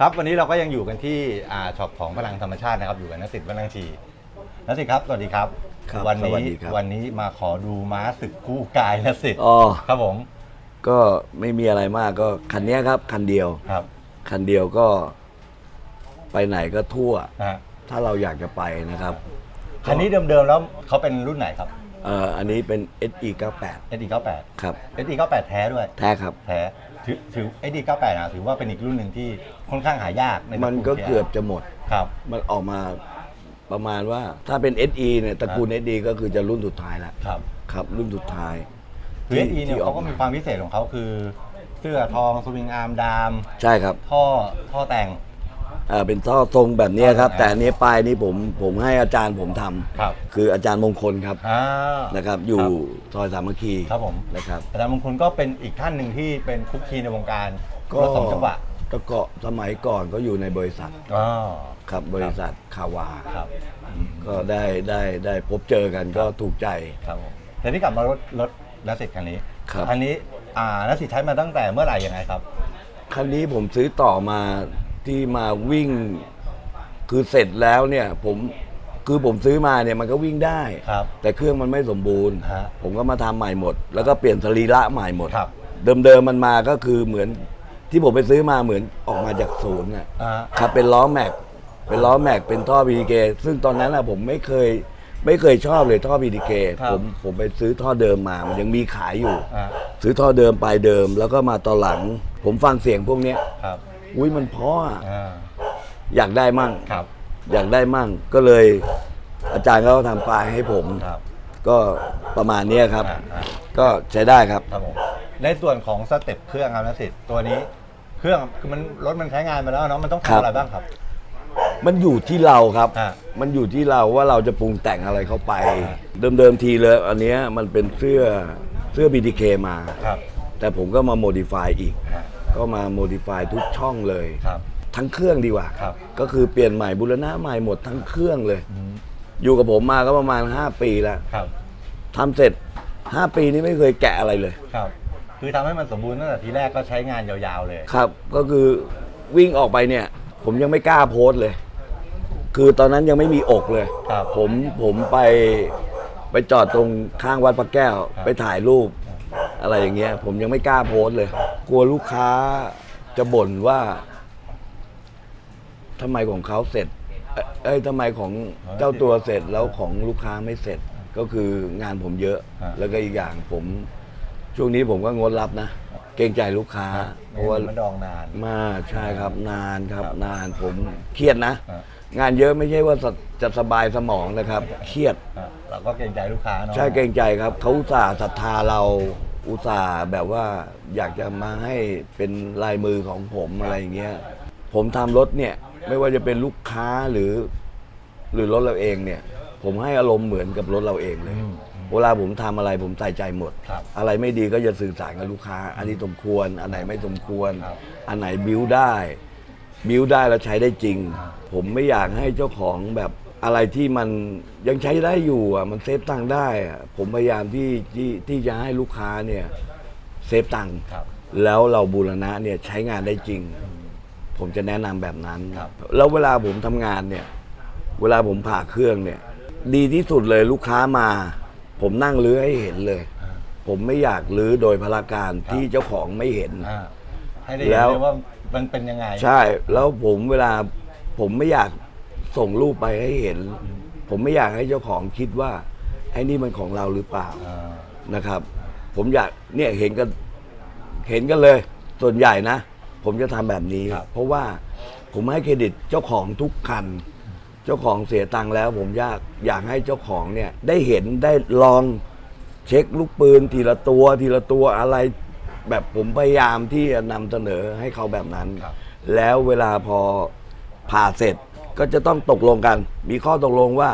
ครับวันนี้เราก็ยังอยู่กันที่อ่าช็อปของพลังธรรมชาตินะครับ อยู่กับนักสิทธิ์วัลังชีนักสิทธิ์ครับสวัสดีครับ ครับวันสวันี้สดีครับ วันนี้มาขอดูม้าศึกคู่กายนักสิทธิ์อ๋อ ครับผมก็ไม่มีอะไรมากก็คันเนี้ยครับ คันเดียว ครับคันเดียวก็ไปไหนก็ทั่ว นะฮะถ้าเราอยากจะไปนะครับคันนี้เดิมๆแล้วเขาเป็นรุ่นไหนครับ เอ่ออันนี้เป็น SE 98 SD 98 ครับ SD 98 แท้ด้วย แท้ครับ แท้ ถือถือ SD 98นะถือว่าเป็นอีกรุ่นหนึ่งที่ค่อนข้างหายากในตระมันลก็ TR เกือบจะหมด ครับ มันออกมาประมาณว่าถ้าเป็น SE เนี่ยตระกูล SE ก็คือจะรุ่นสุดท้ายแล้วครับ ครับ รุ่นสุดท้าย คือ SD เนี่ยที่อเขาอกก็มามีความพิเศษของเขาคือ เสื้อทองสวิงอาร์มดาม ใช่ครับ ท่อท่อแต่งเอ่อเป็นท่อทรงแบบเนี้ยครับอ่าแต่อันนี้ปลายนี้ผมผมให้อาจารย์ผมทำครับคืออาจารย์มงคลครับอ่า นะครับ อยู่ซอยสามัคคีครับผม นะครับ อาจารย์มงคลก็เป็นอีกท่านหนึ่งที่เป็นคุกคีในวงการก็รถสองจังหวะแตะเกาะสมัยก่อนก็อยู่ในบริษัทอ๋อครับบริษัทคาวา ครับก็ได้ได้ได้พบเจอกันก็ถูกใจ ครับผมแต่ที่กลับมารถรถนัสิทธิ์คันนี้ครับ อันนี้อ่านัสิทธิ์ใช้มาตั้งแต่เมื่อไหร่ยังไงครับคันนี้ผมซื้อต่อมา ที่มาวิ่ง คือเสร็จแล้วเนี่ยผมคือผมซื้อมาเนี่ยมันก็วิ่งได้ ครับ แต่เครื่องมันไม่สมบูรณ์ ฮะผมก็มาทำใหม่หมด แล้วก็เปลี่ยนสรีระใหม่หมด ครับ เดิมๆมันมาก็คือเหมือนที่ผมไปซื้อมาเหมือนออกมาจากศูนย์น่ะอ่า ครับเป็นล้อแม็ก เป็นล้อแม็ก เป็นท่อ BDK ซึ่งตอนนั้นอะผมไม่เคยไม่เคยชอบเลยท่อ BDK ครับผมผมไปซื้อท่อเดิมมา มันยังมีขายอยู่ อ่า ซื้อท่อเดิมปลายเดิม แล้วก็มาตอนหลัง ผมฟังเสียงพวกเนี้ย ครับ อุ้ยมันเพราะอะอ่าอยากได้มั่ง ครับอยากได้มั่งก็เลย อาจารย์เขาทำปลายให้ผม ครับก็ประมาณเนี้ยครับ อ่าอ่าก็ใช้ได้ครับ ครับผมในส่วนของสเต็ปเครื่องครับนัสิทธิ์ตัวนี้เครื่องคือมันรถมันใช้งานมาแล้วเนาะมันต้องครัทำบ อะไรบ้างครับ มันอยู่ที่เราครับ อ่ามันอยู่ที่เราว่าเราจะปรุงแต่งอะไรเข้าไป อ่าเดิมๆทีเลย อันเนี้ยมันเป็นเสื้อเสื้อ BTK มา ครับแต่ผมก็มาโมดิฟายอีก อ่า ก็มาโมดิฟายทุกช่องเลย ครับ ทั้งเครื่องดีกว่าครับ ก็คือเปลี่ยนใหม่บูรณะใหม่หมดทั้งเครื่องเลย อืมอยู่กับผมมาก็ประมาณ 5 ปีแล้วครับ ทำเสร็จ 5 ปีนี้ไม่เคยแกะอะไรเลย ครับ คือทำให้มันสมบูรณ์ตั้งแต่ทีแรกก็ใช้งานยาวๆเลย ครับ ก็คือวิ่งออกไปเนี่ย ผมยังไม่กล้าโพสต์เลย คือตอนนั้นยังไม่มีอกเลย ครับผมผมไปไปจอดตรงข้างวัดพระแก้วครับไปถ่ายรูป อะไรอย่างเงี้ย ผมยังไม่กล้าโพสต์เลย กลัวลูกค้าจะบ่นว่าทำไมของเขาเสร็จ เอ้ยเอ้ยทำไมของเจ้าตัวเสร็จแล้วของลูกค้าไม่เสร็จ ก็คืองานผมเยอะอ่าแล้วก็อีกอย่างผม ช่วงนี้ผมก็งดรับนะ เกรงใจลูกค้า เพราะว่ามันดองนาน มากใช่ครับ นานครับ ครับนานผมเครียดนะอ่างานเยอะไม่ใช่ว่าจะจะสบายสมองนะครับ เครียด อะเราก็เกรงใจลูกค้าเนาะ ใช่เกรงใจครับ เขาอุตส่าห์ศรัทธาเรา อุตส่าห์แบบว่าอยากจะมาให้เป็นลายมือของผมอะไรอย่างเงี้ย ผมทำรถเนี่ย ไม่ว่าจะเป็นลูกค้าหรือ หรือรถเราเองเนี่ย ผมให้อารมณ์เหมือนกับรถเราเองเลยอืมเวลาผมทำอะไรผมใส่ใจหมด ครับอะไรไม่ดีก็จะสื่อสารกับลูกค้า อันนี้สมควร อันไหนไม่สมควร ครับ อันไหนบิ้วได้ บิ้วได้แล้วใช้ได้จริง ผมไม่อยากให้เจ้าของแบบ อะไรที่มันยังใช้ได้อยู่อะมันเซฟตังค์ได้อะผมพยายามที่ที่ที่จะให้ลูกค้าเนี่ยเซฟตังค์ครับ แล้วเราบูรณะเนี่ยใช้งานได้จริง ผมจะแนะนำแบบนั้น ครับ แล้วเวลาผมทำงานเนี่ย เวลาผมผ่าเครื่องเนี่ย ดีที่สุดเลยลูกค้ามา ผมนั่งลื้อให้เห็นเลยอ่าผมไม่อยากลื้อโดยพลาการครับที่เจ้าของไม่เห็น อ่าให้ได้เห็นแล้ว เลยว่ามันเป็นยังไง ใช่แล้วผมเวลาผมไม่อยาก ส่งรูปไปให้เห็น ผมไม่อยากให้เจ้าของคิดว่าไอ้นี่มันของเราหรือเปล่าอ่านะครับ ผมอยากเนี่ยเห็นกันเห็นกันเลย ส่วนใหญ่นะ ผมจะทำแบบนี้ครับเพราะว่าผมให้เครดิตเจ้าของทุกคัน เจ้าของเสียตังค์แล้ว ผมอยากอยากให้เจ้าของเนี่ย ได้เห็นได้ลองเช็คลูกปืนทีละตัว ทีละตัวอะไรแบบผมพยายามที่จะนำเสนอให้เขาแบบนั้นครับแล้วเวลาพอผ่าเสร็จ ก็จะต้องตกลงกัน มีข้อตกลงว่า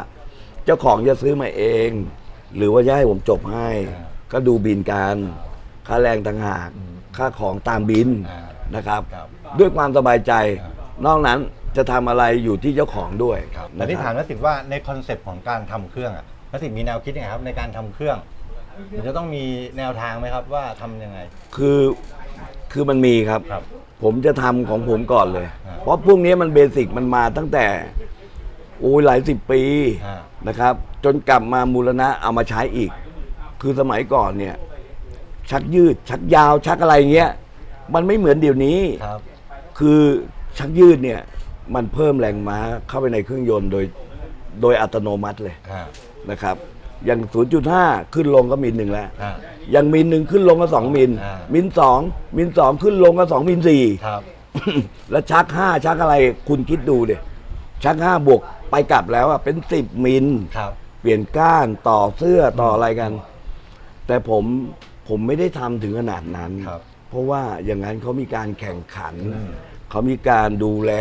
เจ้าของจะซื้อมาเอง หรือว่าจะให้ผมจบให้ ก็ดูบินกันค่าแรงต่างหากค่าของตามบินอ่านะครับครับ ด้วยความสบายใจอ่นอกนั้นจะทำอะไรอยู่ที่เจ้าของด้วยแต่ที่นะคถารัมบนัสิทธิ์ว่าในคอนเซปต์ของการทำเครื่องอะนัสิทธิ์มีแนวคิดยังไงครับในการทำเครื่องมันจะต้องมีแนวทางไหมครับว่าทำยังไง คือคือมันมีครับครับ ผมจะทำของผมก่อนเลยอ่าเพราะพวกนี้มันเบสิกมันมาตั้งแต่โอ้ยหลายสิบปีอ่า นะครับ จนกลับมามูลนะเอามาใช้อีก คือสมัยก่อนเนี่ย ชักยืดชักยาวชักอะไรเงี้ย มันไม่เหมือนเดี๋ยวนี้ ครับ คือชักยืดเนี่ย มันเพิ่มแรงม้าเข้าไปในเครื่องยนต์โดยโดยอัตโนมัติเลย อ่า นะครับ อย่าง 0.5 ขึ้นลงก็มิลหนึ่งแล้ว อ่า อย่างมิลหนึ่งขึ้นลงก็สองมิล อ่ามิลสองมิลสองขึ้นลงก็สองมิลสี่ ครับ แล้วชักห้าชักอะไรคุณคิดดูเดียชักห้าบวกไปกลับแล้วอะเป็นสิบมิล ครับ เปลี่ยนก้านต่อเสื้อต่ออะไรกัน แต่ผมผมไม่ได้ทำถึงขนาดนั้น ครับเพราะว่าอย่างนั้นเขามีการแข่งขัน อืม เขามีการดูแล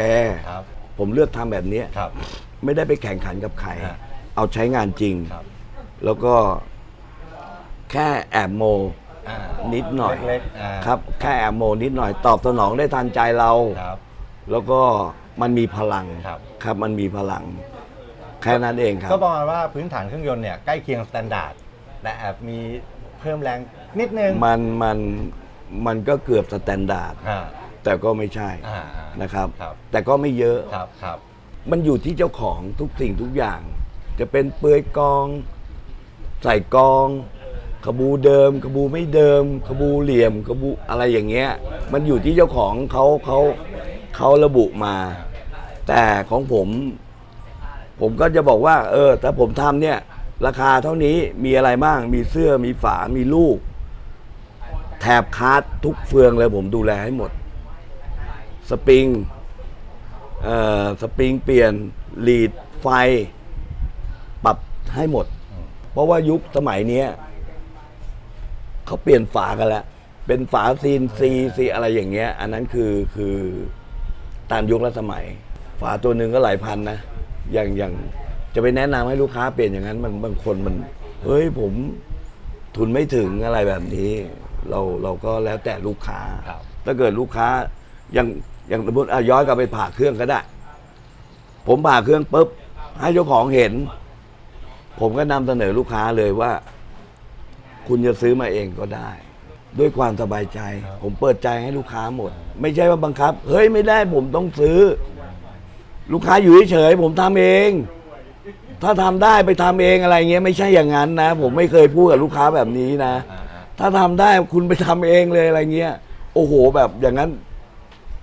ครับ ผมเลือกทำแบบเนี้ยครับ ไม่ได้ไปแข่งขันกับใคร ฮะเอาใช้งานจริง ครับ แล้วก็แค่แอบโมอ่า นิดหน่อยเล็กๆอ่า ครับ แค่แอบโมนิดหน่อย ตอบสนองได้ทันใจเรา ครับ แล้วก็มันมีพลังครับ ครับมันมีพลัง แค่นั้นเองครับ ก็ประมาณว่าพื้นฐานเครื่องยนต์เนี่ยใกล้เคียงสแตนดาร์ดแต่แอบมีเพิ่มแรงนิดนึงมันมันมันก็เกือบสแตนดาร์ดอ่าแต่ก็ไม่ใช่อ่าอ่า นะครับ ครับ แต่ก็ไม่เยอะ ครับครับ มันอยู่ที่เจ้าของทุกสิ่งทุกอย่าง จะเป็นเปลือยกอง ใส่กอง ขบูเดิม ขบูไม่เดิม ขบูเหลี่ยม ขบูอะไรอย่างเงี้ย มันอยู่ที่เจ้าของเขาเขาเขาระบุมา แต่ของผม ผมก็จะบอกว่า เออถ้าผมทำเนี่ย ราคาเท่านี้มีอะไรบ้าง มีเสื้อมีฝา มีลูก แถบคาร์ดทุกเฟืองเลยผมดูแลให้หมด สปริงเอ่อสปริงเปลี่ยน ลีดไฟ ปรับให้หมด เพราะว่ายุคสมัยเนี้ยเขาเปลี่ยนฝากันแล้ว เป็นฝาซีนซีซีอะไรอย่างเงี้ย อันนั้นคือคือตามยุคและสมัย ฝาตัวหนึ่งก็หลายพันนะอย่างอย่างจะไปแนะนำให้ลูกค้าเปลี่ยนอย่างนั้นมันบางคนมันเฮ้ยผมทุนไม่ถึงอะไรแบบนี้ เราเราก็แล้วแต่ลูกค้าครับถ้าเกิดลูกค้าอย่างอย่างสมมติอะย้อนกลับไปผ่าเครื่องก็ได้ ผมผ่าเครื่องปุ๊บให้เจ้าของเห็น ผมก็นำเสนอลูกค้าเลยว่า คุณจะซื้อมาเองก็ได้ ด้วยความสบายใจครับผมเปิดใจให้ลูกค้าหมด ไม่ใช่ว่าบังคับ เฮ้ยไม่ได้ผมต้องซื้อ ลูกค้าอยู่เฉยๆผมทำเอง ถ้าทำได้ไปทำเองอะไรเงี้ยไม่ใช่อย่างนั้นนะ ผมไม่เคยพูดกับลูกค้าแบบนี้นะอ่าอ่าถ้าทำได้คุณไปทำเองเลยอะไรเงี้ย โอ้โหแบบอย่างนั้น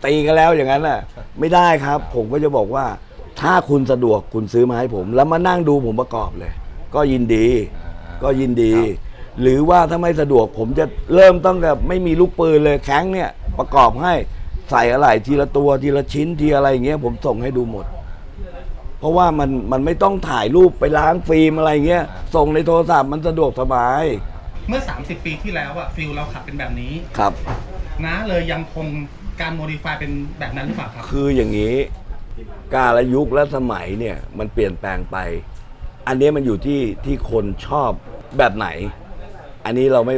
ตีกันแล้วอย่างนั้นน่ะ ไม่ได้ครับ ผมก็จะบอกว่า ถ้าคุณสะดวกคุณซื้อมาให้ผม แล้วมานั่งดูผมประกอบเลย ก็ยินดี ก็ยินดี หรือว่าถ้าไม่สะดวกผมจะเริ่มต้องกับไม่มีลูกปืนเลยแข้งเนี่ยประกอบให้ใส่อะไรทีละตัวทีละชิ้นทีอะไรอย่างเงี้ยผมส่งให้ดูหมด เพราะว่ามันมันไม่ต้องถ่ายรูปไปล้างฟิล์มอะไรเงี้ยส่งในโทรศัพท์มันสะดวกสบาย เมื่อ 30 ปีที่แล้วอะฟิลเราขับเป็นแบบนี้ครับ นะเลยยังคงการโมดิฟายเป็นแบบนั้นหรือเปล่าครับ คืออย่างนี้ กาลยุคและสมัยเนี่ยมันเปลี่ยนแปลงไป อันนี้มันอยู่ที่ที่คนชอบแบบไหน อันนี้เราไม่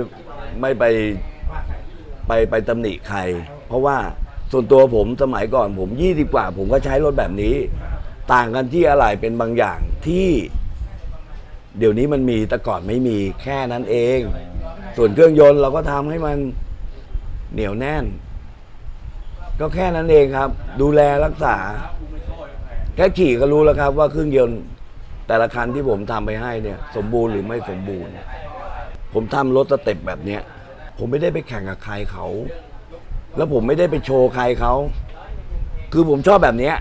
ไม่ไปไปไปตำหนิใคร เพราะว่าส่วนตัวผมสมัยก่อนผมยี่สิบกว่า ผมก็ใช้รถแบบนี้ ต่างกันที่อะไรเป็นบางอย่างที่ เดี๋ยวนี้มันมีแต่ก่อนไม่มีแค่นั้นเอง ส่วนเครื่องยนต์เราก็ทำให้มันเหนียวแน่น ก็แค่นั้นเองครับ ดูแลรักษา ค่ขี่ก็รู้แล้วครับว่าเครื่องยนต์แต่ละคันที่ผมทำไปให้เนี่ย สมบูรณ์หรือไม่สมบูรณ์ ผมทำรถสเต็ปแบบเนี้ย ผมไม่ได้ไปแข่งกับใครเขา แล้วผมไม่ได้ไปโชว์ใครเขา คือผมชอบแบบเนี้ย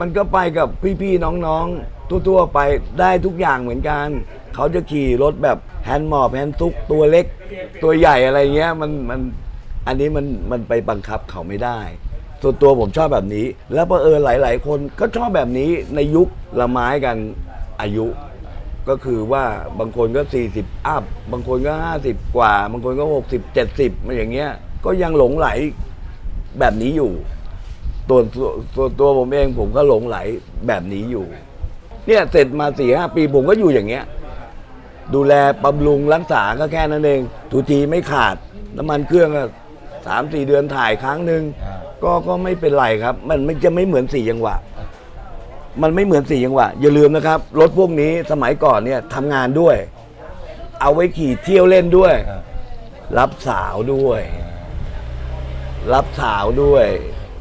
มันก็ไปกับพี่ๆน้องๆทั่วๆไปได้ทุกอย่างเหมือนกัน เขาจะขี่รถแบบแฮนด์มอบแฮนด์ซุกตัวเล็ก ตัวใหญ่อะไรเงี้ยมันมันอันนี้มันมันไปบังคับเขาไม่ได้ ส่วนตัวผมชอบแบบนี้ แล้วเผอิญหลาย ๆ คนก็ชอบแบบนี้ในยุคละไม้กันอายุ ก็คือว่าบางคนก็ 40 อัพ บางคนก็ 50 กว่า บางคนก็ 60 70มาอย่างเงี้ย ก็ยังหลงไหลแบบนี้อยู่ตัวตัวตัวผมเองผมก็หลงไหลแบบนี้อยู่ เนี่ยเสร็จมาสี่ห้าปีผมก็อยู่อย่างเงี้ย ดูแลบำรุงรักษาก็แค่นั้นเองทุทีไม่ขาด น้ำมันเครื่องก็สามสี่เดือนถ่ายครั้งหนึ่ง ก็ก็ไม่เป็นไรครับ มันไม่จะไม่เหมือนสี่จังหวะ มันไม่เหมือนสี่จังหวะ อย่าลืมนะครับรถพวกนี้สมัยก่อนเนี่ยทำงานด้วย เอาไว้ขี่เที่ยวเล่นด้วยอ่ารับสาวด้วย รับสาวด้วย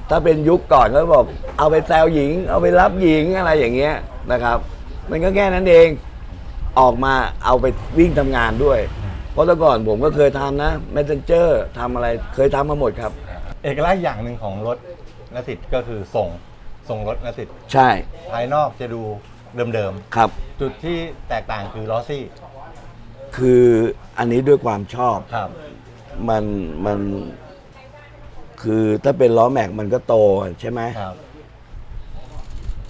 ถ้าเป็นยุคก่อนก็บอก เอาไปแซวหญิง เอาไปรับหญิงอะไรอย่างเงี้ยนะครับ มันก็แค่นั้นเองออกมาเอาไปวิ่งทำงานด้วย เพราะแต่ก่อนผมก็เคยทำนะ messenger ทำอะไรเคยทำมาหมดครับ เอกลักษณ์อย่างหนึ่งของรถนสิทธิ์ก็คือส่งส่งรถนสิทธิ์ใช่ภายนอกจะดูเดิมครับ ๆ จุดที่แตกต่างคือล้อซี่คืออันนี้ด้วยความชอบ ครับ มันมันคือถ้าเป็นล้อแม็กมันก็โตใช่ไหมครับ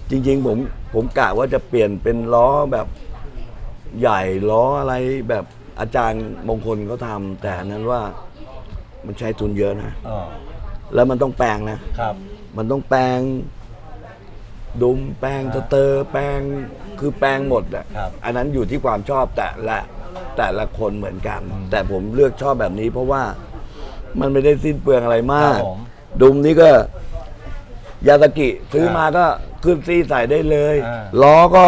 จริง ๆ ผมผมกะว่าจะเปลี่ยนเป็นล้อแบบใหญ่ล้ออะไรแบบอาจารย์มงคลเขาทำแต่อันนั้นว่ามันใช้ทุนเยอะนะอ๋อ แล้วมันต้องแปลงนะ ครับ มันต้องแปลง ดุมแปลงสเตอร์แปลงคือแปลงหมดอะครับ อันนั้นอยู่ที่ความชอบแต่ละแต่ละคนเหมือนกัน แต่ผมเลือกชอบแบบนี้เพราะว่ามันไม่ได้สิ้นเปลืองอะไรมากครับผมดุมนี้ก็ ยาตากิซื้อมาก็ขึ้นซี่ใส่ได้เลยอ่า ล้อก็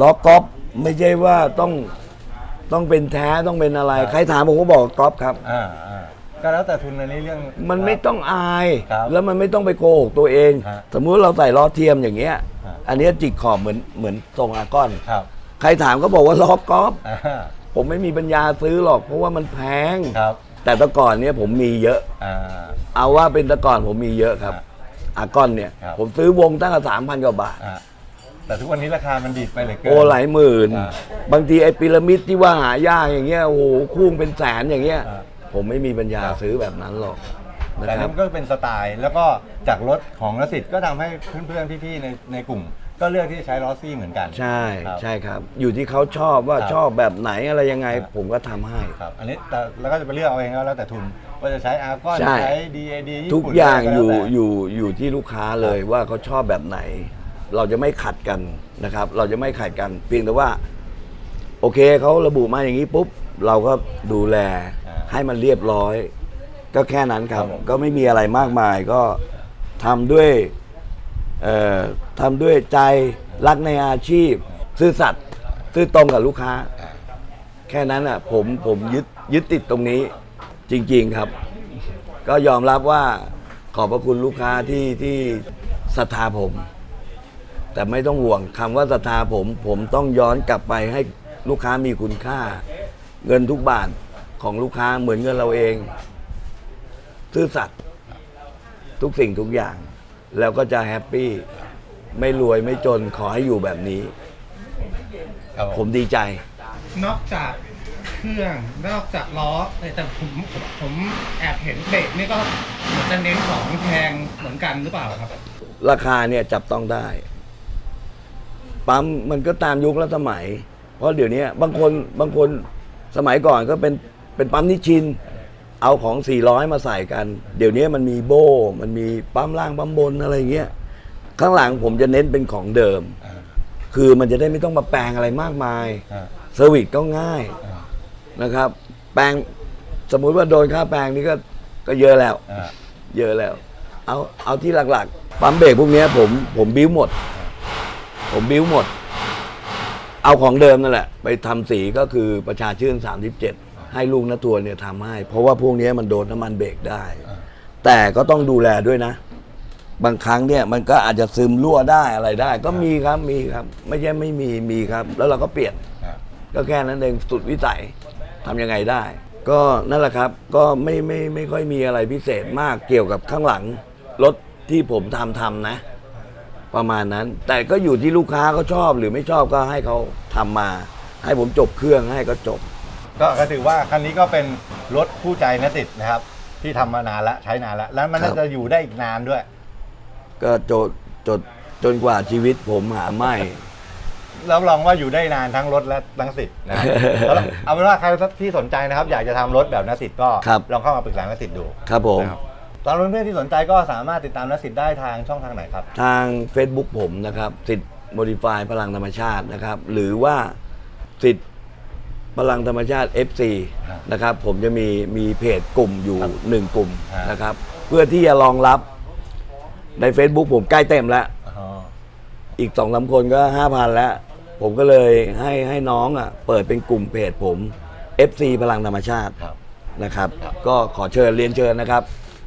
ล้อก๊อปไม่ใช่ว่าต้องต้องเป็นแท้ต้องเป็นอะไร ใครถามผมก็บอกก๊อปครับ อ่าอ่า ก็แล้วแต่ทุนในนี้เรื่อง มันไม่ต้องอาย ครับแล้วมันไม่ต้องไปโกหกตัวเอง ฮะสมมุติเราใส่ล้อเทียมอย่างเงี้ย ฮะ อันเนี้ยจิกขอบเหมือนเหมือนทรงอากอน ครับใครถามก็บอกว่าล้อกอล์ฟอ่าผมไม่มีปัญญาซื้อหรอกเพราะว่ามันแพง ครับแต่แตะก่อนเนี่ยผมมีเยอะ อ่า เอาว่าเป็นแตะก่อนผมมีเยอะครับ ฮะอากอนเนี่ย ครับ ผมซื้อวงตั้งแต่สามพันกว่าบาท อ่าแต่ทุกวันนี้ราคามันดีดไปเหลยเกิน โอ้หลายหมื่น อ่าบางทีไอ้พีระมิดที่ว่าหายากอย่างเงี้ยโอ้โหคู่เป็นแสนอย่างเงี้ย อ่า ผมไม่มีปัญญาครับซื้อแบบนั้นหรอกนะแต่ครันั่บ นก็เป็นสไตล์แล้วก็จากรถของนสิทธิ์ก็ทำให้เพื่อนๆพี่ๆในในกลุ่ม ก็เลือกที่จะใช้ล้อซี่เหมือนกันใช่ครับ ใช่ครับ อยู่ที่เขาชอบว่าครับ ชอบแบบไหนอะไรยังไงครับผมก็ทำให้ ครับอันนี้แต่แล้วก็จะไปเลือกเอาเองก็แล้วแต่ทุนว่าจะใช้อาร์กอนใช่ ใช้ DAD ญี่ทุกปุ่นอย่างะไรอยู่แล้วแต่ อยู่อยู่ที่ลูกค้าเลยว่าเขาชอบแบบไหน เราจะไม่ขัดกันนะครับ เราจะไม่ขัดกัน เพียงแต่ว่า โอเคเขาระบุมาอย่างนี้ปุ๊บ เราก็ดูแลอ่า ให้มันเรียบร้อย ก็แค่นั้นครับ ครับผม ก็ไม่มีอะไรมากมายก็ทำด้วยเอ่อทำด้วยใจรักในอาชีพ ซื่อสัตย์ซื่อตรงกับลูกค้า แค่นั้นอะผมผมยึดยึดติดตรงนี้จริงๆครับ ก็ยอมรับว่าขอบพระคุณลูกค้าที่ที่ศรัทธาผม แต่ไม่ต้องห่วงคำว่าศรัทธาผม ผมต้องย้อนกลับไปให้ลูกค้ามีคุณค่า เงินทุกบาท ของลูกค้าเหมือนเงินเราเอง ซื่อสัตย์ทุกสิ่งทุกอย่าง แล้วก็จะแฮปปี้ไม่รวยไม่จนขอให้อยู่แบบนี้ ครับผมดีใจ นอกจากเครื่องนอกจากล้อเอ้ยแต่ผมผมผมแอบเห็นเบรกนี่ก็เหมือนจะเน้นของแพงเหมือนกันหรือเปล่าครับ ราคาเนี่ยจับต้องได้ ปั๊มมันก็ตามยุคและสมัย เพราะเดี๋ยวนี้บางคนบางคนสมัยก่อนก็เป็น เป็นปั๊มนิชิน เอาของ 400 มาใส่กัน เดี๋ยวนี้มันมีโบมันมีปั๊มล่างปั๊มบนอะไรเงี้ย ข้างหลังผมจะเน้นเป็นของเดิม คือมันจะได้ไม่ต้องมาแปลงอะไรมากมาย เซอร์วิสก็ง่ายนะครับ แปลงสมมุติว่าโดนค่าแปลงนี่ก็ก็เยอะแล้ว เยอะแล้ว เอาเอาที่หลักๆ ปั๊มเบรกพวกนี้ผมผมบิ้วหมด ผมบิ้วหมด เอาของเดิมนั่นแหละ ไปทำสีก็คือประชาชื่น37 ให้ลุงนัทัวร์เนี่ยทำให้ เพราะว่าพวกเนี้ยมันโดนน้ำมันเบรกได้ แต่ก็ต้องดูแลด้วยนะ บางครั้งเนี่ยมันก็อาจจะซึมรั่วได้อะไรได้ ก็มีครับมีครับ ไม่ใช่ไม่มีมีครับ แล้วเราก็เปลี่ยนอ่าก็แค่นั้นเองสุดวิสัยทำยังไงได้ ก็นั่นแหละครับก็ไม่ไม่ไม่ค่อยมีอะไรพิเศษมากเกี่ยวกับข้างหลังรถที่ผมทำทำนะ ประมาณนั้น แต่ก็อยู่ที่ลูกค้าเขาชอบหรือไม่ชอบก็ให้เขาทำมา ให้ผมจบเครื่องให้ก็จบ ก็ก็ถือว่าคันนี้ก็เป็นรถคู่ใจนสิทธิ์นะครับ ที่ทำมานานแล้วใช้นานแล้วแล้วมันครัน่าบจะอยู่ได้อีกนานด้วย ก็จดจดจนกว่าชีวิตผมหาไม่ รับรองว่าอยู่ได้นานทั้งรถและทั้งสิทธิ์นะครับแล้วเอาเป็นว่าใครที่สนใจนะครับ อยากจะทำรถแบบนสิทธิ์ก็ครับ ลองเข้ามาปรึกษานสิทธิ์ดูครับผม นะครับ ตอนเพื่อนๆที่สนใจก็สามารถติดตามนสิทธิ์ได้ทางช่องทางไหนครับ ทาง Facebook ผมนะครับสิทธิ์โมดิฟายพลังธรรมชาตินะครับ หรือว่าสิทธิ์ พลังธรรมชาติ FC ครับนะครับผมจะมีมีเพจกลุ่มอยู่ครับหนึ่งกลุ่มครับนะครับ เพื่อที่จะรองรับใน Facebook ผมใกล้เต็มแล้วอ๋ออีกสองสาคนก็ห้าพันแล้ว ผมก็เลยให้ให้น้องอะเปิดเป็นกลุ่มเพจผม FC พลังธรรมชาติครับนะครับครับ ก็ขอเชิญเรียนเชิญนะครับ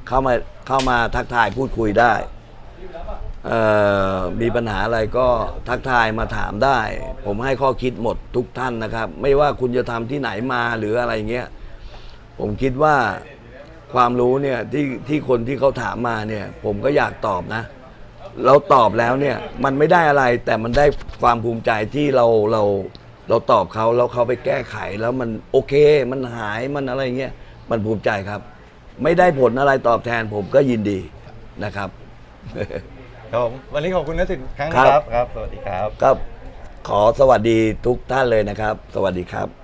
เข้ามาเข้ามาทักทายพูดคุยได้เอ่อ มีปัญหาอะไรก็ทักทายมาถามได้ ผมให้ข้อคิดหมดทุกท่านนะครับ ไม่ว่าคุณจะทำที่ไหนมาหรืออะไรเงี้ย ผมคิดว่าความรู้เนี่ยที่ที่คนที่เขาถามมาเนี่ย ผมก็อยากตอบนะ เราตอบแล้วเนี่ยมันไม่ได้อะไรแต่มันได้ความภูมิใจที่เราเราเราตอบเขาแล้วเขาไปแก้ไขแล้วมันโอเค มันหายมันอะไรเงี้ยมันภูมิใจครับ ไม่ได้ผลอะไรตอบแทนผมก็ยินดีนะครับ ครับผมวันนี้ขอบคุณนะสิทธิ์ครั้งครันะครับบครับ สวัสดีครับ ก็ขอสวัสดีทุกท่านเลยนะครับ สวัสดีครับ